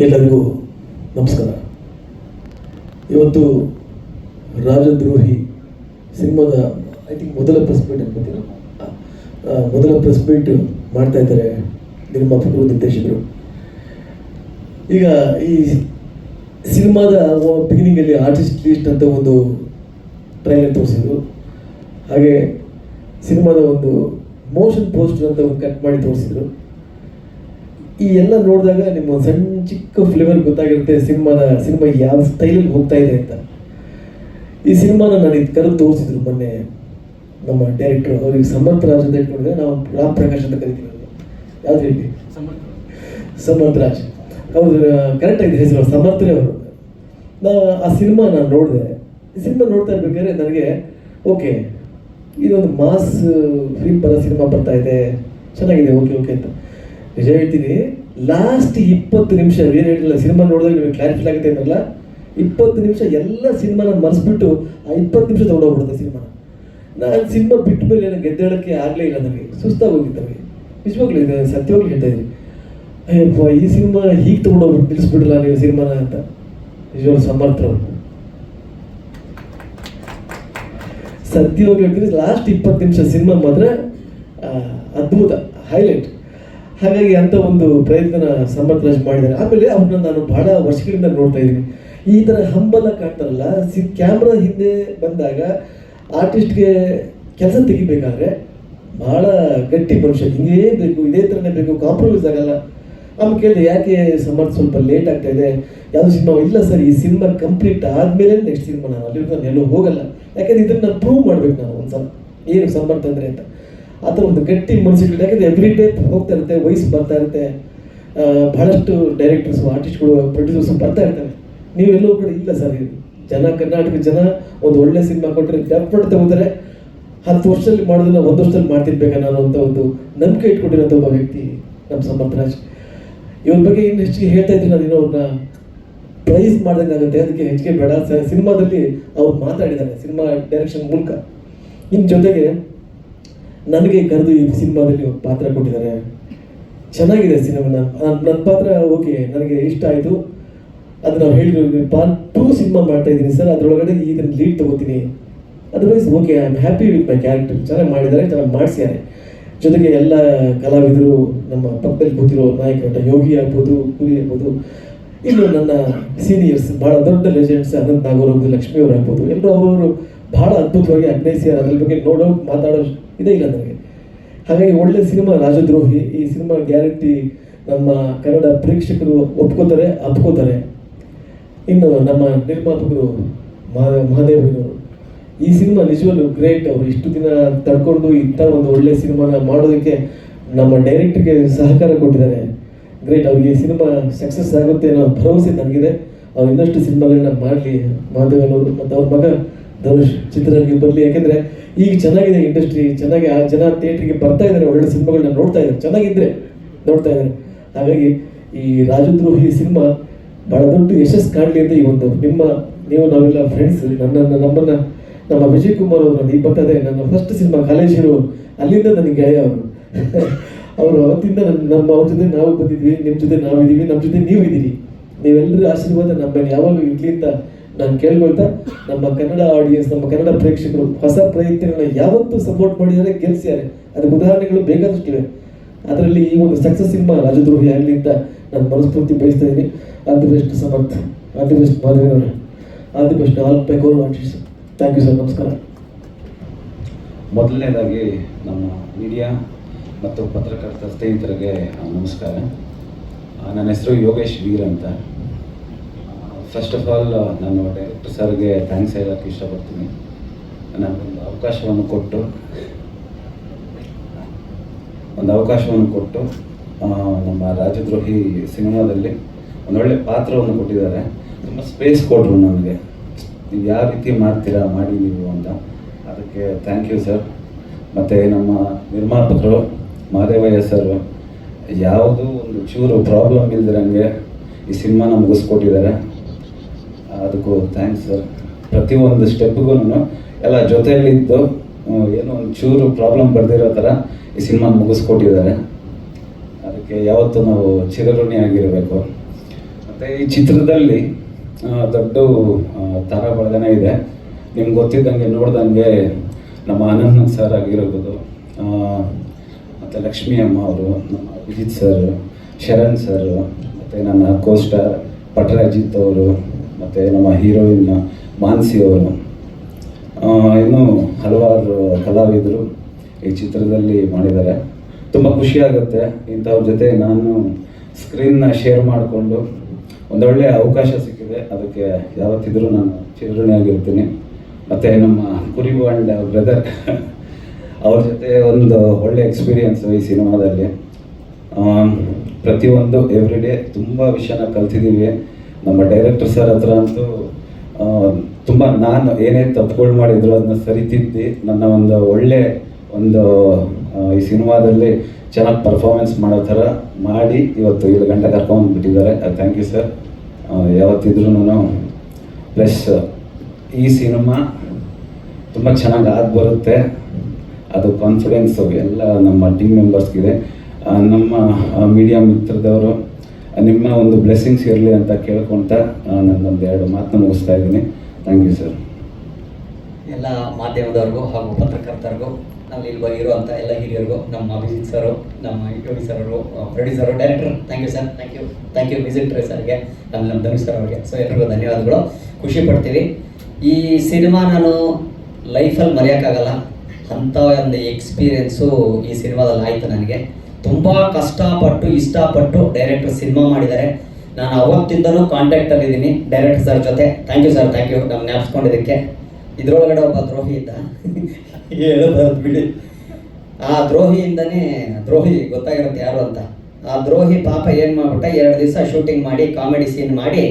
ಎಲ್ಲರಿಗೂ ನಮಸ್ಕಾರ. ಇವತ್ತು ರಾಜದ್ರೋಹಿ ಸಿನಿಮಾದ ಐ ತಿಂಕ್ ಮೊದಲ ಪ್ರೆಸ್ ಮೀಟ್ ಅನ್ಕೋತೀರ ಮೊದಲ ಪ್ರೆಸ್ ಮೀಟ್ ಮಾಡ್ತಾ ಇದ್ದಾರೆ ನಿರ್ಮಾಪಕರು, ನಿರ್ದೇಶಕರು. ಈಗ ಈ ಸಿನಿಮಾದ ಬಿಗಿನಿಂಗಲ್ಲಿ ಆರ್ಟಿಸ್ಟ್ ಲಿಸ್ಟ್ ಅಂತ ಒಂದು ಟ್ರೈಲರ್ ತೋರಿಸಿದ್ರು. ಹಾಗೆ ಸಿನಿಮಾದ ಒಂದು ಮೋಷನ್ ಪೋಸ್ಟರ್ ಅಂತ ಒಂದು ಕಟ್ ಮಾಡಿ ತೋರಿಸಿದ್ರು. ಈ ಎಲ್ಲ ನೋಡಿದಾಗ ನಿಮ್ಮ ಒಂದು ಸಣ್ಣ ಚಿಕ್ಕ ಫ್ಲೇವರ್ ಗೊತ್ತಾಗಿರುತ್ತೆ ಸಿನಿಮಾನ ಸಿನಿಮಾ ಯಾವ ಸ್ಟೈಲಲ್ಲಿ ಹೋಗ್ತಾ ಇದೆ ಅಂತ. ಈ ಸಿನಿಮಾನ ನಾನು ಇದು ಕರೆದು ತೋರಿಸಿದ್ರು ಮೊನ್ನೆ ನಮ್ಮ ಡೈರೆಕ್ಟರ್ ಅವ್ರಿಗೆ ಸಮರ್ಥ ರಾಜ್ ಅಂತ ಇಟ್ಕೊಂಡ್ರೆ ನಾವು ರಾಮ್ ಪ್ರಕಾಶ್ ಅಂತ ಕರಿತೀವಿ ಅವರು ಯಾವ್ದು ಹೇಳಿ ಸಮರ್ಥ. ರಾಜ್. ಕರೆಕ್ಟ್ ಆಗಿದೆ ಹೆಸರು ಸಮರ್ಥನೇ ಅವರು. ನಾ ಆ ಸಿನಿಮಾ ನಾನು ನೋಡಿದೆ. ಈ ಸಿನಿಮಾ ನೋಡ್ತಾ ಇರ್ಬೇಕಾದ್ರೆ ನನಗೆ ಓಕೆ ಇದೊಂದು ಮಾಸ್ ಫಿಲ್ಮ್ ಬರೋ ಸಿನಿಮಾ ಬರ್ತಾ ಇದೆ. ಚೆನ್ನಾಗಿದೆ ಓಕೆ ಓಕೆ ಅಂತ. ನಿಜ ಹೇಳ್ತೀನಿ ಲಾಸ್ಟ್ ಇಪ್ಪತ್ತು ನಿಮಿಷ ಏನು ಹೇಳಿಲ್ಲ ಸಿನಿಮಾ ನೋಡಿದ್ರೆ ನಿಮಗೆ ಕ್ಲಾರಿಫೈ ಆಗುತ್ತೆ ಅಂದ್ರಲ್ಲ? ಇಪ್ಪತ್ತು ನಿಮಿಷ ಎಲ್ಲ ಸಿನಿಮಾನ ಮರೆಸ್ಬಿಟ್ಟು ಆ ಇಪ್ಪತ್ತು ನಿಮಿಷ ತೊಗೊಂಡೋಗ್ಬಿಡುತ್ತೆ ಸಿನಿಮಾನ ನಾನು ಸಿನಿಮಾ ಬಿಟ್ಟ ಮೇಲೆ ನನಗೆ ಗೆದ್ದೇಳಕ್ಕೆ ಆಗಲೇ ಇಲ್ಲ ನನಗೆ ಸುಸ್ತಾಗಿ ನನಗೆ. ನಿಜವಾಗ್ಲೂ ಇದೆ, ಸತ್ಯವಾಗ್ಲೂ ಹೇಳ್ತಾ ಇದ್ದೀನಿ ಅಯ್ಯಪ್ಪ, ಈ ಸಿನಿಮಾ ಹೀಗೆ ತೊಗೊಂಡೋಗ್ಬಿಟ್ಟು ನಿಲ್ಲಿಸ್ಬಿಡಲ್ಲ ನೀವು ಸಿನಿಮಾನ ಅಂತ. ನಿಜವಾಗ್ಲೂ ಸಮರ್ಥರು ಸತ್ಯವಾಗಿ ಹೇಳ್ತೀನಿ ಲಾಸ್ಟ್ ಇಪ್ಪತ್ತು ನಿಮಿಷ ಸಿನಿಮಾ ಮಾತ್ರ ಅದ್ಭುತ ಹೈಲೈಟ್ ಹಾಗಾಗಿ ಅಂತ ಒಂದು ಪ್ರಯತ್ನ ಸಮರ್ಥ ರಾಜ್ ಮಾಡಿದ್ದಾರೆ. ಆಮೇಲೆ ಅವ್ರನ್ನ ನಾನು ಬಹಳ ವರ್ಷಗಳಿಂದ ನೋಡ್ತಾ ಇದ್ದೀನಿ. ಈ ಥರ ಹಂಬಲ ಕಾಣ್ತಾರಲ್ಲ, ಸಿ ಕ್ಯಾಮ್ರಾ ಹಿಂದೆ ಬಂದಾಗ ಆರ್ಟಿಸ್ಟ್ಗೆ ಕೆಲಸ ತೆಗಿಬೇಕಾದ್ರೆ ಬಹಳ ಗಟ್ಟಿ ಮನುಷ್ಯ. ಹಿಂಗೇ ಬೇಕು, ಇದೇ ಥರನೇ ಬೇಕು ಕಾಂಪ್ರಮೈಸ್ ಆಗಲ್ಲ. ಆಮೇಲೆ ಕೇಳಿದೆ, ಯಾಕೆ ಸಮರ್ಥ ಸ್ವಲ್ಪ ಲೇಟ್ ಆಗ್ತಾ ಇದೆ? ಯಾವುದು ಸಿನಿಮಾ? ಇಲ್ಲ ಸರ್, ಈ ಸಿನಿಮಾ ಕಂಪ್ಲೀಟ್ ಆದಮೇಲೆ ನೆಕ್ಸ್ಟ್ ಸಿನಿಮಾ ನಾನು ಅಲ್ಲಿ ನಾನು ಎಲ್ಲೂ ಹೋಗಲ್ಲ. ಯಾಕಂದ್ರೆ ಇದನ್ನ ನಾನು ಪ್ರೂವ್ ಮಾಡಬೇಕು ನಾನು ಒಂದ್ಸಲ. ಏನು ಸಮರ್ಥ ಅಂದರೆ ಅಂತ. ಆ ಒಂದು ಗಟ್ಟಿ ಮನಸ್ಸಿಟ್ಟು ಯಾಕಂದ್ರೆ ಎವ್ರಿ ಡೇ ಹೋಗ್ತಾ ಇರುತ್ತೆ ವಯಸ್ಸು ಬರ್ತಾ ಇರುತ್ತೆ. ಬಹಳಷ್ಟು ಡೈರೆಕ್ಟರ್ಸು ಆರ್ಟಿಸ್ಟ್ಗಳು ಪ್ರೊಡ್ಯೂಸರ್ಸ್ ಬರ್ತಾ ಇರ್ತಾರೆ. ನೀವೆಲ್ಲೂ ಕೂಡ ಇಲ್ಲ ಸರ್ ಜನ ಕರ್ನಾಟಕ ಜನ ಒಂದು ಒಳ್ಳೆ ಸಿನಿಮಾ ಕೊಟ್ಟರೆ ಡೆಫ್ನೆಟ್ ತಗೋತಾರೆ. ಹತ್ತು ವರ್ಷದಲ್ಲಿ ಮಾಡೋದನ್ನ ಒಂದು ವರ್ಷದಲ್ಲಿ ಮಾಡ್ತಿರ್ಬೇಕು ಅನ್ನೋದಂತ ಒಂದು ನಂಬಿಕೆ ಇಟ್ಕೊಂಡಿರೋಂಥ ಒಬ್ಬ ವ್ಯಕ್ತಿ, ನಮ್ಮ ಸಂಬಂಧ ರಾಜ್. ಇವ್ರ ಬಗ್ಗೆ ಇನ್ನು ಹೆಚ್ಚಿಗೆ ಹೇಳ್ತಾ ಇದ್ರೆ ನಾನು ಅವ್ರನ್ನ ಪ್ರೈಸ್ ಮಾಡಿದಂಗಾಗುತ್ತೆ. ಅದಕ್ಕೆ ಹೆಚ್ಚಿಗೆ ಬೇಡ. ಸಿನಿಮಾದಲ್ಲಿ ಅವ್ರು ಮಾತಾಡಿದ್ದಾರೆ, ಸಿನಿಮಾ ಡೈರೆಕ್ಷನ್ ಮೂಲಕ. ಇನ್ನು ಜೊತೆಗೆ ನನಗೆ ಕರೆದು ಈ ಸಿನಿಮಾದಲ್ಲಿ ಪಾತ್ರ ಕೊಟ್ಟಿದ್ದಾರೆ. ಚೆನ್ನಾಗಿದೆ ಸಿನಿಮಾ ನನ್ನ ಪಾತ್ರ ಓಕೆ, ನನಗೆ ಇಷ್ಟ ಆಯಿತು. ಅದು ನಾವು ಹೇಳಿದ್ವಿ ಪಾರ್ಟ್ ಟೂ ಸಿನಿಮಾ ಮಾಡ್ತಾ ಇದ್ದೀನಿ ಸರ್. ಅದರೊಳಗಡೆ ಈಗ ಲೀಡ್ ತಗೋತೀನಿ. Otherwise okay I am happy with my character ಚೆನ್ನಾಗಿ ಮಾಡಿದ್ದಾರೆ, ಚೆನ್ನಾಗಿ ಮಾಡಿಸಿದ್ದಾರೆ. ಜೊತೆಗೆ ಎಲ್ಲ ಕಲಾವಿದರು, ನಮ್ಮ ಪಕ್ಕದಲ್ಲಿ ಕೂತಿರೋ ನಾಯಕ ಯೋಗಿ ಆಗ್ಬೋದು ಕುರಿ ಆಗ್ಬೋದು, ಇನ್ನು ನನ್ನ ಸೀನಿಯರ್ಸ್ ಭಾಳ ದೊಡ್ಡ ಲೆಜೆಂಡ್ಸ್ ಅನಂತ್ ನಾಗೂರ್ ಆಗ್ಬೋದು, ಲಕ್ಷ್ಮೀ ಅವ್ರು ಆಗ್ಬೋದು, ಎಲ್ಲರೂ ಅವರವರು ಭಾಳ ಅದ್ಭುತವಾಗಿ ಅಭಿನಯಿಸಿದ್ದಾರೆ ಅದ್ರ ಬಗ್ಗೆ ನೋಡೋ ಮಾತಾಡೋ ಇದೇ ಇಲ್ಲ ನನಗೆ. ಹಾಗಾಗಿ ಒಳ್ಳೆ ಸಿನಿಮಾ ರಾಜದ್ರೋಹಿ, ಈ ಸಿನಿಮಾ ಗ್ಯಾರಂಟಿ ನಮ್ಮ ಕನ್ನಡ ಪ್ರೇಕ್ಷಕರು ಒಪ್ಕೋತಾರೆ, ಅಪ್ಕೋತಾರೆ. ಇನ್ನು ನಮ್ಮ ನಿರ್ಮಾಪಕರು ಮಹಾ ಮಹಾದೇವನವರು ಈ ಸಿನಿಮಾ ನಿಜವಾಗ್ಲೂ ಗ್ರೇಟ್, ಅವರು ಇಷ್ಟು ದಿನ ತಡ್ಕೊಂಡು ಇಂಥ ಒಂದು ಒಳ್ಳೆ ಸಿನಿಮಾನ ಮಾಡೋದಕ್ಕೆ ನಮ್ಮ ಡೈರೆಕ್ಟರ್ಗೆ ಸಹಕಾರ ಕೊಟ್ಟಿದ್ದಾರೆ. ಗ್ರೇಟ್, ಅವ್ರಿಗೆ ಸಿನಿಮಾ ಸಕ್ಸಸ್ ಆಗುತ್ತೆ ಅನ್ನೋ ಭರವಸೆ ನನಗಿದೆ ಅವ್ರು ಇನ್ನಷ್ಟು ಸಿನಿಮಾಗಳನ್ನ ಮಾಡಲಿ ಮಹಾದೇವನವರು ಮತ್ತು ಅವ್ರ ಮಗ ಧನುಷ್ ಚಿತ್ರರಂಗಕ್ಕೆ ಬರಲಿ. ಯಾಕೆಂದರೆ ಈಗ ಚೆನ್ನಾಗಿದೆ ಇಂಡಸ್ಟ್ರಿ ಚೆನ್ನಾಗಿ ಆ ಜನ ಥಿಯೇಟ್ರಿಗೆ ಬರ್ತಾ ಇದ್ದಾರೆ ಒಳ್ಳೆ ಸಿನಿಮಾಗಳನ್ನ ನೋಡ್ತಾ ಇದ್ದಾರೆ, ಚೆನ್ನಾಗಿದ್ರೆ ನೋಡ್ತಾ ಇದ್ದಾರೆ. ಹಾಗಾಗಿ ಈ ರಾಜದ್ರೋಹಿ ಸಿನಿಮಾ ಬಹಳ ದೊಡ್ಡ ಯಶಸ್ಸು ಕಾಣಲಿ ಅಂತ ಈ ಒಂದು ನಿಮ್ಮ, ನೀವು ನಾವೆಲ್ಲ ಫ್ರೆಂಡ್ಸ್ ನನ್ನ ನಮ್ಮನ್ನ, ನಮ್ಮ ವಿಜಯ್ ಕುಮಾರ್ ಅವರು ನನಗೆ ಬರ್ತದೆ ನನ್ನ ಫಸ್ಟ್ ಸಿನಿಮಾ ಕಾಲೇಜಿರು ಅಲ್ಲಿಂದ ನನಗೆ ಗೆಳೆಯ ಅವರು. ಅವರು ಅವತ್ತಿಂದ ನನ್ನ ನಮ್ಮ ಅವ್ರ ಜೊತೆ ನಾವು ಬಂದಿದ್ವಿ ನಿಮ್ಮ ಜೊತೆ ನಾವಿದ್ದೀವಿ ನಮ್ಮ ಜೊತೆ ನೀವು ಇದ್ದೀರಿ ನೀವೆಲ್ಲರ ಆಶೀರ್ವಾದ ನಮ್ಮ ಮೇಲೆ ಯಾವಾಗಲೂ ಇರಲಿ ಅಂತ ನಾನು ಕೇಳ್ಕೊಳ್ತಾ, ನಮ್ಮ ಕನ್ನಡ ಆಡಿಯನ್ಸ್ ನಮ್ಮ ಕನ್ನಡ ಪ್ರೇಕ್ಷಕರು ಹೊಸ ಪ್ರಯತ್ನಗಳನ್ನ ಯಾವತ್ತೂ ಸಪೋರ್ಟ್ ಮಾಡಿದರೆ ಗೆಲ್ಸಿದ್ದಾರೆ. ಅದಕ್ಕೆ ಉದಾಹರಣೆಗಳು ಬೇಕಾದಷ್ಟಿವೆ ಅದರಲ್ಲಿ ಈ ಒಂದು ಸಕ್ಸಸ್ ಸಿನಿಮಾ ರಾಜದ್ರೋಹಿ ಆಗಲಿ ಅಂತ ನಾನು ಮನಸ್ಫೂರ್ತಿ ಬಯಸ್ತಾ ಇದ್ದೀನಿ. All the best Samarth all the best all the best all my core artist thank you sir ನಮಸ್ಕಾರ. ಮೊದಲನೇದಾಗಿ ನಮ್ಮ ಮೀಡಿಯಾ ಮತ್ತು ಪತ್ರಕರ್ತ ಸ್ನೇಹಿತರಿಗೆ ನಮಸ್ಕಾರ. ನನ್ನ ಹೆಸರು ಯೋಗೇಶ್ ವೀರ್ ಅಂತ. ಫಸ್ಟ್ ಆಫ್ ಆಲ್ ನಾನು ಡೈರೆಕ್ಟರ್ ಸರ್ಗೆ ಥ್ಯಾಂಕ್ಸ್ ಹೇಳೋಕ್ಕೆ ಇಷ್ಟಪಡ್ತೀನಿ. ನನಗೊಂದು ಅವಕಾಶವನ್ನು ಕೊಟ್ಟು, ಒಂದು ಅವಕಾಶವನ್ನು ಕೊಟ್ಟು ನಮ್ಮ ರಾಜದ್ರೋಹಿ ಸಿನಿಮಾದಲ್ಲಿ ಒಂದೊಳ್ಳೆ ಪಾತ್ರವನ್ನು ಕೊಟ್ಟಿದ್ದಾರೆ. ತುಂಬ ಸ್ಪೇಸ್ ಕೊಟ್ಟರು ನನಗೆ. ನೀವು ಯಾವ ರೀತಿ ಮಾಡ್ತೀರಾ, ಮಾಡಿ ನೀವು ಅಂತ. ಅದಕ್ಕೆ ಥ್ಯಾಂಕ್ ಯು ಸರ್ ಮತ್ತು ನಮ್ಮ ನಿರ್ಮಾಪಕರು, ಮಹದೇವಯ್ಯ ಸರ್ ಯಾವುದೂ ಒಂದು ಚೂರು ಪ್ರಾಬ್ಲಮ್ ಇಲ್ದಿರಂಗೆ ಈ ಸಿನಿಮಾನ ಮುಗಿಸ್ಕೊಟ್ಟಿದ್ದಾರೆ. ಅದಕ್ಕೂ ಥ್ಯಾಂಕ್ಸ್ ಸರ್ ಪ್ರತಿಯೊಂದು ಸ್ಟೆಪ್ಗೂ ಎಲ್ಲ ಜೊತೆಯಲ್ಲಿದ್ದು ಏನೋ ಒಂದು ಚೂರು ಪ್ರಾಬ್ಲಮ್ ಬರ್ದಿರೋ ಥರ ಈ ಸಿನಿಮಾ ಮುಗಿಸ್ಕೊಟ್ಟಿದ್ದಾರೆ. ಅದಕ್ಕೆ ಯಾವತ್ತೂ ನಾವು ಚಿರಋಣಿ ಆಗಿರಬೇಕು. ಮತ್ತು ಈ ಚಿತ್ರದಲ್ಲಿ ದೊಡ್ಡ ತಾರಾ ಬಳಗನೆ ಇದೆ. ನಿಮ್ಗೆ ಗೊತ್ತಿದ್ದಂಗೆ ನೋಡ್ದಂಗೆ ನಮ್ಮ ಅನಂತ್ ಸರ್ ಆಗಿರ್ಬೋದು ಮತ್ತು ಲಕ್ಷ್ಮೀ ಅಮ್ಮ ಅವರು, ನಮ್ಮ ಅಭಿಜಿತ್ ಸರ್ ಶರಣ್ ಸರ್ ಮತ್ತು ನನ್ನ ಕೋಸ್ಟಾರ್ ಪಟರಾಜಿತ್ ಅವರು ಮತ್ತು ನಮ್ಮ ಹೀರೋಯಿನ್ ಮಾನ್ಸಿ ಅವರು. ಇನ್ನೂ ಹಲವಾರು ಕಲಾವಿದರು ಈ ಚಿತ್ರದಲ್ಲಿ ಮಾಡಿದ್ದಾರೆ. ತುಂಬ ಖುಷಿಯಾಗುತ್ತೆ ಇಂಥವ್ರ ಜೊತೆ ನಾನು ಸ್ಕ್ರೀನ್ನ ಶೇರ್ ಮಾಡಿಕೊಂಡು ಒಂದೊಳ್ಳೆಯ ಅವಕಾಶ ಸಿಕ್ಕಿದೆ. ಅದಕ್ಕೆ ಯಾವತ್ತಿದ್ರೂ ನಾನು ಚಿರಋಣಿಯಾಗಿರ್ತೀನಿ. ಮತ್ತು ನಮ್ಮ ಕುರಿ ಬಾಂಡ್ ಬ್ರದರ್ ಅವ್ರ ಜೊತೆ ಒಂದು ಒಳ್ಳೆ ಎಕ್ಸ್ಪೀರಿಯನ್ಸ್ ಈ ಸಿನಿಮಾದಲ್ಲಿ ಪ್ರತಿಯೊಂದು ಎವ್ರಿಡೇ ತುಂಬ ವಿಷಯನ ಕಲ್ತಿದ್ದೀವಿ. ನಮ್ಮ ಡೈರೆಕ್ಟರ್ ಸರ್ ಹತ್ರ ಅಂತೂ ತುಂಬ ನಾನು ಏನೇ ತಪ್ಪುಗಳು ಮಾಡಿದ್ರು ಅದನ್ನ ಸರಿತಿದ್ದಿ. ನನ್ನ ಒಂದು ಒಳ್ಳೆ ಒಂದು ಈ ಸಿನಿಮಾದಲ್ಲಿ ಚೆನ್ನಾಗಿ ಪರ್ಫಾರ್ಮೆನ್ಸ್ ಮಾಡೋ ಥರ ಮಾಡಿ ಇವತ್ತು ಇಲ್ಲಿ ಗಂಟೆ ಕರ್ಕೊಂಡ್ಬಿಟ್ಟಿದ್ದಾರೆ ಥ್ಯಾಂಕ್ ಯು ಸರ್ ಯಾವತ್ತಿದ್ರೂ ಪ್ಲಸ್ ಈ ಸಿನಿಮಾ ತುಂಬ ಚೆನ್ನಾಗಿ ಆಗಿ ಬರುತ್ತೆ ಅದು ಕಾನ್ಫಿಡೆನ್ಸು ಎಲ್ಲ ನಮ್ಮ ಟೀಮ್ ಮೆಂಬರ್ಸ್ಗಿದೆ ನಮ್ಮ ಮೀಡಿಯಾ ಮಿತ್ರದವರು ನಿಮ್ಮ ಒಂದು ಬ್ಲೆಸ್ಸಿಂಗ್ಸ್ ಇರಲಿ ಅಂತ ಕೇಳ್ಕೊಳ್ತಾ ನನ್ನೊಂದು ಎರಡು ಮಾತನ್ನ ಮುಗಿಸ್ತಾ ಇದ್ದೀನಿ. ಥ್ಯಾಂಕ್ ಯು ಸರ್ ಎಲ್ಲ ಮಾಧ್ಯಮದವ್ರಿಗೂ ಹಾಗೂ ಪತ್ರಕರ್ತರಿಗೂ, ನಾವು ಇಲ್ಲಿ ಇರುವಂಥ ಎಲ್ಲ ಹಿರಿಯರಿಗೂ, ನಮ್ಮ ಅಭಿಜಿತ್ ಸರು, ನಮ್ಮ ಯೋಗಿ ಸರ್ ಅವರು producer director thank you sir thank you thank you visit ಸರ್ಗೆ ನಮ್ಮ ನಮ್ಮ ಧನುಷ್ ಸರ್ ಅವರಿಗೆ. ಸೊ ಎಲ್ರಿಗೂ ಧನ್ಯವಾದಗಳು. ಖುಷಿ ಪಡ್ತೀವಿ. ಈ ಸಿನಿಮಾ ನಾನು ಲೈಫಲ್ಲಿ ಮರೆಯೋಕ್ಕಾಗಲ್ಲ. ಅಂಥ ಒಂದು ಎಕ್ಸ್ಪೀರಿಯೆನ್ಸು ಈ ಸಿನಿಮಾದಲ್ಲಿ ಆಯಿತು ನನಗೆ. ತುಂಬ ಕಷ್ಟಪಟ್ಟು, ಇಷ್ಟಪಟ್ಟು ಡೈರೆಕ್ಟರ್ ಸಿನಿಮಾ ಮಾಡಿದ್ದಾರೆ. ನಾನು ಅವತ್ತಿಂದನೂ ಕಾಂಟ್ಯಾಕ್ಟಲ್ಲಿ ಇದ್ದೀನಿ ಡೈರೆಕ್ಟರ್ ಸರ್ ಜೊತೆ. Thank you sir thank you ನಮ್ಮ ಜ್ಞಾಪಿಸ್ಕೊಂಡಿದ್ದಕ್ಕೆ ಇದ್ರೊಳಗಡೆ ಒಬ್ಬ ದ್ರೋಹಿ ಇದ್ದ. ಹೇಳೋದು ಬಿಡಿ. ಆ ದ್ರೋಹಿಯಿಂದನೇ, ದ್ರೋಹಿ ಗೊತ್ತಾಗಿರುತ್ತೆ ಯಾರು ಅಂತ. ಆ ದ್ರೋಹಿ ಪಾಪ ಏನು ಮಾಡ್ಬಿಟ್ಟ, ಎರಡು ದಿವಸ ಶೂಟಿಂಗ್ ಮಾಡಿ ಕಾಮಿಡಿ ಸೀನ್ ಮಾಡಿ,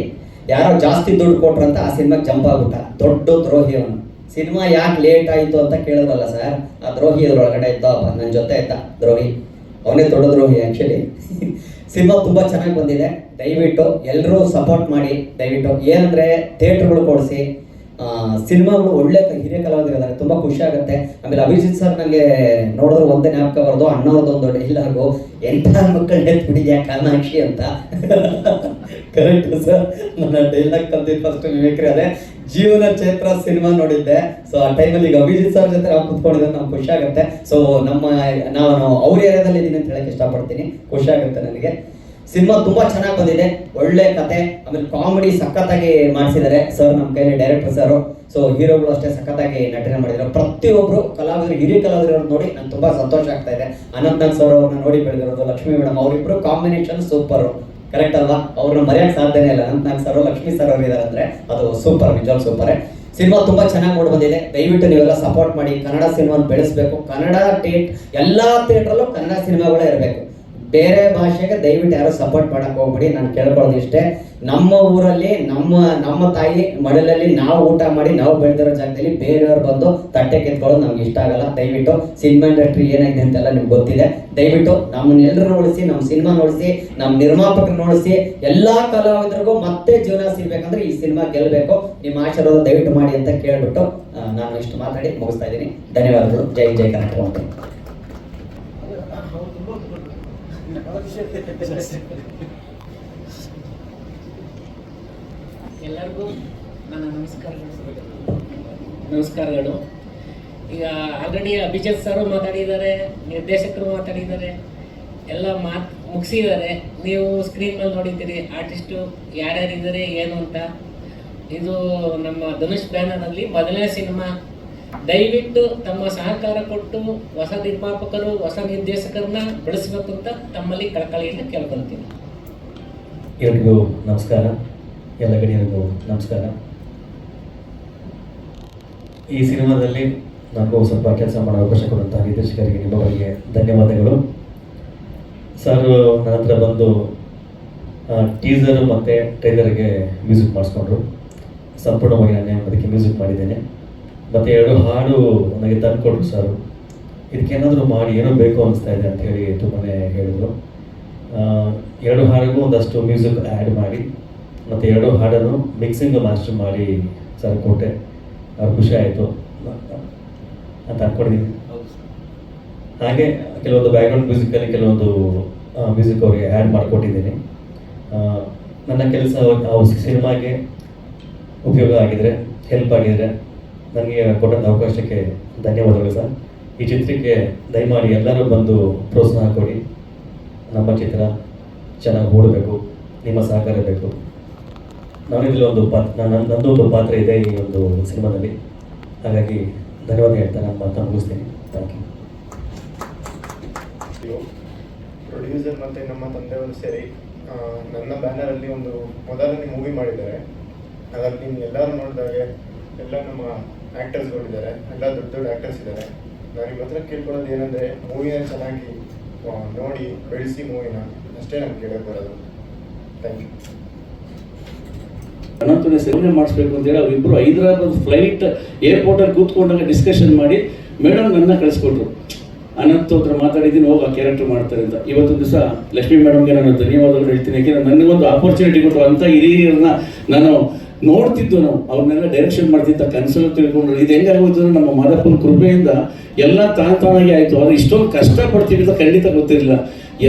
ಯಾರೋ ಜಾಸ್ತಿ ದುಡ್ಡು ಕೊಟ್ರು ಅಂತ ಆ ಸಿನಿಮಾಗೆ ಜಂಪ್ ಆಗ್ಬಿಟ್ಟ. ದೊಡ್ಡ ದ್ರೋಹಿ ಅವನು. ಸಿನಿಮಾ ಯಾಕೆ ಲೇಟ್ ಆಯಿತು ಅಂತ ಕೇಳಿದ್ರಲ್ಲ ಸರ್ ಆ ದ್ರೋಹಿ ಇದರೊಳಗಡೆ ಇದ್ದ ನನ್ನ ಜೊತೆ ಇದ್ದ ದ್ರೋಹಿ. ಅವನೇ ದೊಡ್ಡ ದ್ರೋಹಿ ಆ್ಯಕ್ಚುಲಿ ಸಿನಿಮಾ ತುಂಬ ಚೆನ್ನಾಗಿ ಬಂದಿದೆ. ದಯವಿಟ್ಟು ಎಲ್ಲರೂ ಸಪೋರ್ಟ್ ಮಾಡಿ. ದಯವಿಟ್ಟು ಏನಂದರೆ ಥಿಯೇಟ್ರ್ಗಳು ಕೊಡಿಸಿ. ಸಿನಿಮಾಗಳು ಒಳ್ಳೆ ಹಿರಿಯ ಕಲಾವಿದರಿದ್ದಾರೆ. ತುಂಬ ಖುಷಿ ಆಗುತ್ತೆ. ಆಮೇಲೆ ಅಭಿಜಿತ್ ಸರ್ ನನಗೆ ನೋಡಿದ್ರೆ ಒಂದೇ ಜ್ಞಾಪಕ ಬರೋದು ದೊಡ್ಡ ಡೈಲಾಗು ಎಂಥ ಮಕ್ಕಳನ್ನೇ ಬಿಡಿದ್ಯಾ ಕಾಮಾಕ್ಷಿ ಅಂತ. ಕರೆಕ್ಟ್ ಸರ್ ನನ್ನ ಡೈಲಾಗ್ ತಂದಿದ್ದು ಫಸ್ಟ್ ಮಿಮಿಕ್ರಿ ಅದೇ. ಜೀವನ ಚೈತ್ರ ಸಿನಿಮಾ ನೋಡಿದ್ದೆ. ಸೊ ಆ ಟೈಮಲ್ಲಿ ಈಗ ಅಭಿಜಿತ್ ಸರ್ ಜೊತೆ ನಾವು ಕುತ್ಕೊಂಡಿದ್ರೆ ನಮ್ಗೆ ಖುಷಿ ಆಗುತ್ತೆ. ಸೊ ನಮ್ಮ ನಾನು ಅವ್ರ ಏರಿಯಾದಲ್ಲಿ ಇದ್ದೀನಿ ಅಂತ ಹೇಳಕ್ಕೆ ಇಷ್ಟಪಡ್ತೀನಿ. ಖುಷಿ ಆಗುತ್ತೆ ನನಗೆ. ಸಿನಿಮಾ ತುಂಬಾ ಚೆನ್ನಾಗಿ ಬಂದಿದೆ. ಒಳ್ಳೆ ಕತೆ, ಆಮೇಲೆ ಕಾಮಿಡಿ ಸಖತ್ತಾಗಿ ಮಾಡಿಸಿದ್ದಾರೆ. ಸರ್ ನಮ್ಮ ಕೈಲಿ ಡೈರೆಕ್ಟರ್ ಸರ್ ಸೊ ಹೀರೋಗಳು ಅಷ್ಟೇ ಸಖತ್ತಾಗಿ ನಟನೆ ಮಾಡಿದ್ರು ಪ್ರತಿಯೊಬ್ಬರು ಕಲಾವಿದರು, ಹಿರಿಯ ಕಲಾವಿದರು ನೋಡಿ ನಂಗೆ ತುಂಬಾ ಸಂತೋಷ ಆಗ್ತಾ ಇದೆ. ಅನಂತನಾಗ್ ಸರ್ ಅವ್ರನ್ನ ನೋಡಿ ಬೆಳೆದಿರೋದು, ಲಕ್ಷ್ಮೀ ಮೇಡಮ್ ಅವರಿಬ್ರು ಕಾಂಬಿನೇಷನ್ ಸೂಪರ್ ಕರೆಕ್ಟ್ ಅಲ್ವಾ? ಅವ್ರನ್ನ ಮರೆಯಕ್ಕೆ ಸಾಧ್ಯನೇ ಇಲ್ಲ. ನಮ್ಮ ಸರ್ ಲಕ್ಷ್ಮೀ ಸರ್ ಅವರು ಇದ್ದಾರೆ ಅಂದ್ರೆ ಅದು ಸೂಪರ್ ನಿಜವಾಗ್ ಸೂಪರ್ ಸಿನಿಮಾ ತುಂಬಾ ಚೆನ್ನಾಗಿ ಮೂಡ್ ಬಂದಿದೆ. ದಯವಿಟ್ಟು ನೀವೆಲ್ಲ ಸಪೋರ್ಟ್ ಮಾಡಿ. ಕನ್ನಡ ಸಿನಿಮಾನ ಬೆಳೆಸಬೇಕು. ಕನ್ನಡ ಟೇಟ್ ಎಲ್ಲಾ ಥಿಯೇಟ್ರಲ್ಲೂ ಕನ್ನಡ ಸಿನಿಮಾಗಳೇ ಇರಬೇಕು. ಬೇರೆ ಭಾಷೆಗೆ ದಯವಿಟ್ಟು ಯಾರು ಸಪೋರ್ಟ್ ಮಾಡಕ್ ಹೋಗ್ಬೇಡಿ. ನಾನು ಕೇಳ್ಕೊಳ್ಳೋದು ಇಷ್ಟೇ. ನಮ್ಮ ಊರಲ್ಲಿ, ನಮ್ಮ ನಮ್ಮ ತಾಯಿ ಮಡಲಲ್ಲಿ ನಾವು ಊಟ ಮಾಡಿ, ನಾವು ಬೆಳೆದಿರೋ ಜಾಗದಲ್ಲಿ ಬೇರೆಯವ್ರು ಬಂದು ತಟ್ಟೆ ಕೆತ್ಕೊಳ್ಳೋದು ನಮ್ಗೆ ಇಷ್ಟ ಆಗಲ್ಲ. ದಯವಿಟ್ಟು ಸಿನಿಮಾ ಇಂಡಸ್ಟ್ರಿ ಏನಾಗಿದೆ ಅಂತೆಲ್ಲ ನಿಮ್ಗೆ ಗೊತ್ತಿದೆ. ದಯವಿಟ್ಟು ನಮ್ಮನ್ನೆಲ್ಲರೂ ಉಳಿಸಿ, ನಮ್ಮ ಸಿನಿಮಾ ನೋಡಿಸಿ, ನಮ್ಮ ನಿರ್ಮಾಪಕರು ನೋಡಿಸಿ, ಎಲ್ಲಾ ಕಲಾವಿದರಿಗೂ ಮತ್ತೆ ಜೀವನ ಸಿಗ್ಬೇಕಂದ್ರೆ ಈ ಸಿನಿಮಾ ಗೆಲ್ಲಬೇಕು ನಿಮ್ಮ ಆಶೀರ್ವಾದ ದಯವಿಟ್ಟು ಮಾಡಿ ಅಂತ ಕೇಳ್ಬಿಟ್ಟು ನಾನು ಇಷ್ಟು ಮಾತಾಡಿ ಮುಗಿಸ್ತಾ ಇದ್ದೀನಿ. ಧನ್ಯವಾದಗಳು. ಜೈ ಜೈ ಕರ್ನಾಟಕ ಅಂತ ಎಲ್ಲರಿಗೂ ನನ್ನ ನಮಸ್ಕಾರಗಳು ನಮಸ್ಕಾರಗಳು ಈಗ ಆಲ್ರೆಡಿ ಅಭಿಜಿತ್ ಸರ್ ಮಾತಾಡಿದ್ದಾರೆ, ನಿರ್ದೇಶಕರು ಮಾತಾಡಿದ್ದಾರೆ, ಎಲ್ಲ ಮಾತು ಮುಗಿಸಿದ್ದಾರೆ. ನೀವು ಸ್ಕ್ರೀನ್ ಮೇಲೆ ನೋಡಿದ್ದೀರಿ ಆರ್ಟಿಸ್ಟು ಯಾರ್ಯಾರಿದ್ದಾರೆ, ಏನು ಅಂತ. ಇದು ನಮ್ಮ ಧನುಷ್ ಬ್ಯಾನರಲ್ಲಿ ಮೊದಲನೇ ಸಿನಿಮಾ ದಯವಿಟ್ಟು ತಮ್ಮ ಸಹಕಾರ ಕೊಟ್ಟು ಹೊಸ ನಿರ್ಮಾಪಕರು, ಹೊಸ ನಿರ್ದೇಶಕರನ್ನ ಬೆಳೆಸಬೇಕು ಅಂತ ತಮ್ಮಲ್ಲಿ ಕಳಕಳಿಯಿಂದ ಕೇಳ್ಕೊಂತೀನಿ ಎಲ್ರಿಗೂ ನಮಸ್ಕಾರ. ಎಲ್ಲ ಗಣ್ಯರಿಗೂ ನಮಸ್ಕಾರ. ಈ ಸಿನಿಮಾದಲ್ಲಿ ನನಗೂ ಸ್ವಲ್ಪ ಕೆಲಸ ಮಾಡೋ ಅವಕಾಶ ಕೊಡುವಂತಹ ನಿರ್ದೇಶಕರಿಗೆ ನಿಮ್ಮವರಿಗೆ ಧನ್ಯವಾದಗಳು. ಸರ್, ನನ್ನ ಹತ್ರ ಬಂದು ಟೀಸರ್ ಮತ್ತು ಟ್ರೈಲರ್ಗೆ ಮ್ಯೂಸಿಕ್ ಮಾಡಿಸ್ಕೊಂಡ್ರು. ಸಂಪೂರ್ಣವಾಗಿ ನಾನೇ ಅದಕ್ಕೆ ಮ್ಯೂಸಿಕ್ ಮಾಡಿದ್ದೇನೆ. ಮತ್ತು ಎರಡು ಹಾಡು ನನಗೆ ತಂದುಕೊಟ್ರು ಸರ್. ಇದಕ್ಕೇನಾದರೂ ಮಾಡಿ ಏನೋ ಬೇಕು ಅನಿಸ್ತಾ ಇದೆ ಅಂತ ಹೇಳಿ ತುಂಬಾ ಹೇಳಿದರು. ಆ, ಎರಡು ಹಾಡಿಗೂ ಒಂದಷ್ಟು ಮ್ಯೂಸಿಕ್ ಆ್ಯಡ್ ಮಾಡಿ ಮತ್ತು ಎರಡು ಹಾಡನ್ನು ಮಿಕ್ಸಿಂಗ್ ಮಾಸ್ಟರ್ ಮಾಡಿ ಸರ್ ಕೊಟ್ಟೆ. ಅವ್ರು ಖುಷಿ ಆಯಿತು. ಅಂತ ಅಂದ್ಕೊಂಡಿದ್ದೀನಿ ಹಾಗೆ ಕೆಲವೊಂದು ಬ್ಯಾಕ್ಗ್ರೌಂಡ್ ಮ್ಯೂಸಿಕಲ್ಲಿ ಕೆಲವೊಂದು ಮ್ಯೂಸಿಕ್ ಅವರಿಗೆ ಆ್ಯಡ್ ಮಾಡಿಕೊಟ್ಟಿದ್ದೀನಿ. ನನ್ನ ಕೆಲಸ ಸಿನಿಮಾಗೆ ಉಪಯೋಗ ಆಗಿದರೆ ಹೆಲ್ಪ್ ಆಗಿದ್ರೆ ನನಗೆ ಕೊಟ್ಟಂಥ ಅವಕಾಶಕ್ಕೆ ಧನ್ಯವಾದಗಳು ಸರ್. ಈ ಚಿತ್ರಕ್ಕೆ ದಯಮಾಡಿ ಎಲ್ಲರೂ ಬಂದು ಪ್ರೋತ್ಸಾಹ ಕೊಡಿ. ನಮ್ಮ ಚಿತ್ರ ಚೆನ್ನಾಗಿ ಓಡಬೇಕು. ನಿಮ್ಮ ಸಹಕಾರ ಬೇಕು. ನಾನಿಲ್ಲಿ ಒಂದು ಪಾತ್ರ ನನ್ನ ನನ್ನದೊಂದು ಪಾತ್ರ ಇದೆ ಈ ಒಂದು ಸಿನಿಮಾದಲ್ಲಿ. ಹಾಗಾಗಿ ಧನ್ಯವಾದ ಹೇಳ್ತಾ ನಾನು ಮಾತನ್ನು ಮುಗಿಸ್ತೀನಿ. ಥ್ಯಾಂಕ್ ಯು ಪ್ರೊಡ್ಯೂಸರ್ ಮತ್ತು ನಮ್ಮ ತಂದೆಯವರು ಸೇರಿ ನನ್ನ ಬ್ಯಾನರಲ್ಲಿ ಒಂದು ಮೊದಲನೇ ಮೂವಿ ಮಾಡಿದ್ದಾರೆ. ಹಾಗಾಗಿ ನೀವು ಎಲ್ಲರೂ ನೋಡಿದಾಗೆ ಎಲ್ಲ ನಮ್ಮ ಆ್ಯಕ್ಟರ್ಸ್ಗಳಿದ್ದಾರೆ ಎಲ್ಲ ದೊಡ್ಡ ದೊಡ್ಡ ಆ್ಯಕ್ಟರ್ಸ್ ಇದ್ದಾರೆ. ನಾನು ನಿಮ್ಮ ಹತ್ರ ಕೇಳ್ಕೊಳ್ಳೋದು ಏನಂದರೆ ಮೂವಿನ ಚೆನ್ನಾಗಿ ನೋಡಿ, ಬೆಳೆಸಿ ಮೂವಿನ ಅಷ್ಟೇ ನಾನು ಕೇಳಕ್ಕೆ ಬರೋದು. ಥ್ಯಾಂಕ್ ಯು ಅನಂತನೇ ಸೇವನೆ ಮಾಡಿಸ್ಬೇಕು ಅಂತೇಳಿ ಅವರಿಬ್ಬರು ಹೈದರಾಬಾದ್ ಫ್ಲೈಟ್ ಏರ್ಪೋರ್ಟಲ್ಲಿ ಕೂತ್ಕೊಂಡಾಗ ಡಿಸ್ಕಷನ್ ಮಾಡಿ ಮೇಡಮ್ ನನ್ನ ಕಳಿಸ್ಕೊಟ್ರು. ಅನಂತ ಹತ್ರ ಮಾತಾಡಿದ್ದೀನಿ, ಹೋಗಿ ಆ ಕ್ಯಾರೆಕ್ಟರ್ ಮಾಡ್ತಾರೆ ಅಂತ. ಇವತ್ತು ದಿವಸ ಲಕ್ಷ್ಮೀ ಮೇಡಮ್ಗೆ ನಾನು ಧನ್ಯವಾದಗಳು ಹೇಳ್ತೀನಿ. ಯಾಕೆಂದ್ರೆ ನನಗೊಂದು ಆಪರ್ಚುನಿಟಿ ಕೊಟ್ಟರು ಅಂತ ಹಿರಿಯರನ್ನ ನಾನು ನೋಡ್ತಿದ್ದು ನಾವು. ಅವ್ರನ್ನೆಲ್ಲ ಡೈರೆಕ್ಷನ್ ಮಾಡ್ತಿದ್ದ ಕನ್ಸಲ್ ತಿಳ್ಕೊಂಡು ಇದು ಹೆಂಗಾಗೋಯ್ತು ನಮ್ಮ ಮಾದಪ್ಪನ ಕೃಪೆಯಿಂದ ಎಲ್ಲ ತಾನ ತಾನಾಗಿ ಆಯಿತು. ಆದರೆ ಇಷ್ಟೊಂದು ಕಷ್ಟಪಡ್ತೀವಿ ಅಂತ ಖಂಡಿತ ಗೊತ್ತಿರಲಿಲ್ಲ.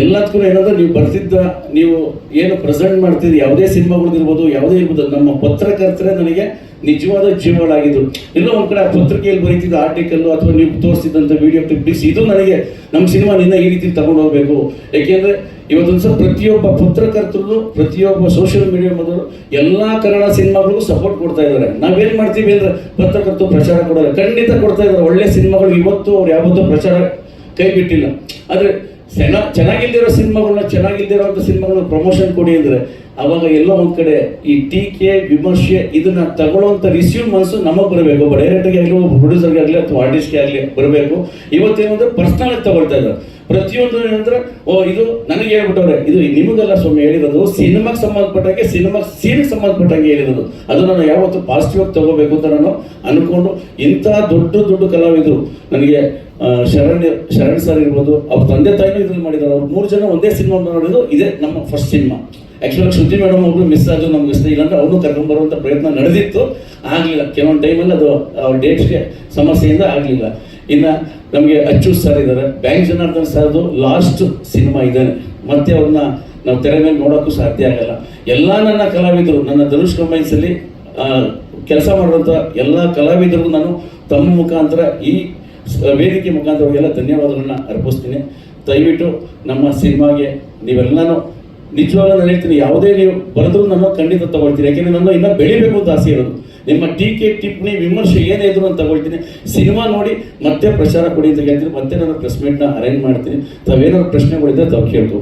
ಎಲ್ಲದಕ್ಕೂ ಏನಾದರೂ ನೀವು ಬರ್ತಿದ್ದ, ನೀವು ಏನು ಪ್ರೆಸೆಂಟ್ ಮಾಡ್ತಿದ್ರಿ ಯಾವುದೇ ಸಿನಿಮಾಗಳಿರ್ಬೋದು, ಯಾವುದೇ ಇರ್ಬೋದು, ನಮ್ಮ ಪತ್ರಕರ್ತರೇ ನನಗೆ ನಿಜವಾದ ಜೀವಗಳಾಗಿದ್ದು. ಎಲ್ಲೋ ಒಂದು ಕಡೆ ಪತ್ರಿಕೆಯಲ್ಲಿ ಬರೀತಿದ್ದ ಆರ್ಟಿಕಲ್ಲು ಅಥವಾ ನೀವು ತೋರಿಸಿದಂಥ ವಿಡಿಯೋ ಕ್ಲಿಪ್ಪಿಂಗ್ಸ್ ಇದು ನನಗೆ ನಮ್ಮ ಸಿನಿಮಾ ನಿನ್ನ ಈ ರೀತಿ ತಗೊಂಡು ಹೋಗ್ಬೇಕು. ಯಾಕೆಂದ್ರೆ ಇವತ್ತೊಂದು ಸಲ ಪ್ರತಿಯೊಬ್ಬ ಪತ್ರಕರ್ತರು, ಪ್ರತಿಯೊಬ್ಬ ಸೋಷಿಯಲ್ ಮೀಡಿಯಾ ಮೊದಲು ಎಲ್ಲ ಕನ್ನಡ ಸಿನಿಮಾಗಳಿಗೂ ಸಪೋರ್ಟ್ ಕೊಡ್ತಾ ಇದ್ದಾರೆ. ನಾವೇನು ಮಾಡ್ತೀವಿ ಅಂದ್ರೆ ಪತ್ರಕರ್ತರು ಪ್ರಚಾರ ಕೊಡೋದು ಖಂಡಿತ ಕೊಡ್ತಾ ಇದ್ದಾರೆ. ಒಳ್ಳೆ ಸಿನಿಮಾಗಳು ಇವತ್ತು ಅವ್ರು ಯಾವತ್ತೂ ಪ್ರಚಾರ ಕೈ ಬಿಟ್ಟಿಲ್ಲ. ಆದರೆ ಚೆನ್ನ ಚೆನ್ನಾಗಿಲ್ದಿರೋ ಸಿನಿಮಾಗಳನ್ನ ಚೆನ್ನಾಗಿಲ್ದಿರೋ ಸಿನಿಮಾಗಳನ್ನ ಪ್ರಮೋಷನ್ ಕೊಡಿ ಅಂದರೆ ಅವಾಗ ಎಲ್ಲೋ ಒಂದು ಕಡೆ ಈ ಟೀಕೆ, ವಿಮರ್ಶೆ ಇದನ್ನ ತಗೊಳ್ಳುವಂಥ ರಿಸೀವ್ ಮನಸ್ಸು ನಮಗೆ ಬರಬೇಕು. ಒಬ್ಬ ಡೈರೆಕ್ಟರ್ಗೆ ಆಗಲಿ, ಒಬ್ಬ ಪ್ರೊಡ್ಯೂಸರ್ಗೆ ಆಗಲಿ ಅಥವಾ ಆರ್ಟಿಸ್ಟ್ಗೆ ಆಗಲಿ ಬರಬೇಕು. ಇವತ್ತೇನಂದ್ರೆ ಪರ್ಸ್ನಲ್ ತಗೊಳ್ತಾ ಇದ್ದಾರೆ. ಪ್ರತಿಯೊಂದು ಏನಂದ್ರೆ, ಓ, ಇದು ನನಗೆ ಹೇಳ್ಬಿಟ್ಟವ್ರೆ. ಇದು ನಿಮಗೆಲ್ಲ ಸ್ವಾಮಿ ಹೇಳಿರೋದು. ಸಿನಿಮಾಗೆ ಸಂಬಂಧಪಟ್ಟಂಗೆ ಸಿನಿಮಾ ಸೀರೆ ಸಂಬಂಧಪಟ್ಟಂಗೆ ಹೇಳಿರೋದು. ಅದು ನಾನು ಯಾವತ್ತು ಪಾಸಿಟಿವ್ ಆಗಿ ತಗೋಬೇಕು ಅಂತ ನಾನು ಅನ್ಕೊಂಡು ಇಂಥ ದೊಡ್ಡ ದೊಡ್ಡ ಕಲಾವಿದರು. ನನಗೆ ಶರಣ್ ಶರಣ್ ಸರ್ ಇರ್ಬೋದು, ಅವ್ರ ತಂದೆ ತಾಯಿನೂ ಇದ್ರಲ್ಲಿ ಮಾಡಿದ್ದಾರೆ. ಅವ್ರು ಮೂರು ಜನ ಒಂದೇ ಸಿನಿಮಾ ನೋಡಿದ್ದು ಇದೇ ನಮ್ಮ first cinema actually Shruti madam ಒಬ್ರು ಮಿಸ್ ಆದ್ರು ನಮ್ಗೆ ಇಷ್ಟ ಇಲ್ಲಾಂದ್ರೆ ಅವ್ರನ್ನೂ ಕರ್ಕೊಂಡ್ಬರುವಂಥ ಪ್ರಯತ್ನ ನಡೆದಿತ್ತು. ಆಗಲಿಲ್ಲ. ಕೆಲವೊಂದು ಟೈಮಲ್ಲಿ ಅದು, ಅವ್ರ ಡೇಟ್ಸ್ಗೆ ಸಮಸ್ಯೆಯಿಂದ ಆಗಲಿಲ್ಲ. ಇನ್ನು ನಮಗೆ ಅಚ್ಚು ಸರ್ ಇದ್ದಾರೆ ಬ್ಯಾಂಕ್ ಜನಾರ್ದನ್ ಸರ್ದು ಲಾಸ್ಟ್ ಸಿನಿಮಾ ಇದ್ದಾನೆ ಮತ್ತೆ ಅವ್ರನ್ನ ನಾವು ತೆರೆ ಮೇಲೆ ನೋಡೋಕ್ಕೂ ಸಾಧ್ಯ ಆಗಲ್ಲ. ಎಲ್ಲ ನನ್ನ ಕಲಾವಿದರು, ನನ್ನ ಧನುಷ್ ಕಂಬೈನ್ಸಲ್ಲಿ ಕೆಲಸ ಮಾಡುವಂಥ ಎಲ್ಲ ಕಲಾವಿದರು ನಾನು ತಮ್ಮ ಮುಖಾಂತರ ಈ ವೇದಿಕೆ ಮುಖಾಂತರ ಎಲ್ಲ ಧನ್ಯವಾದಗಳನ್ನ ಅರ್ಪಿಸ್ತೀನಿ. ದಯವಿಟ್ಟು ನಮ್ಮ ಸಿನಿಮಾಗೆ ನೀವೆಲ್ಲನೂ ನಿಜವಾಗ್ಲೂ ನಾನು ಹೇಳ್ತೀನಿ, ಯಾವುದೇ ನೀವು ಬರೆದ್ರು ನಮ್ಮ ಖಂಡಿತ ತಗೊಳ್ತೀನಿ. ಯಾಕೆಂದ್ರೆ ನಮ್ಮ ಇನ್ನೂ ಬೆಳಿಬೇಕು ಅಂತ ಆಸೆ ಇರೋದು. ನಿಮ್ಮ ಟೀಕೆ ಟಿಪ್ಪಣಿ ವಿಮರ್ಶೆ ಏನೇ ಇದ್ರು ಅಂತ ತಗೊಳ್ತೀನಿ. ಸಿನಿಮಾ ನೋಡಿ ಮತ್ತೆ ಪ್ರಚಾರ ಕೊಡಿ ಅಂತ ಹೇಳ್ತೀನಿ ಮತ್ತೆ ನಾನು ಪ್ರೆಸ್ ಮೀಟ್ನ ಅರೇಂಜ್ ಮಾಡ್ತೀನಿ. ತಾವೇನಾದ್ರು ಪ್ರಶ್ನೆಗಳಿದ್ರೆ ತಾವು ಕೇಳ್ಕೊ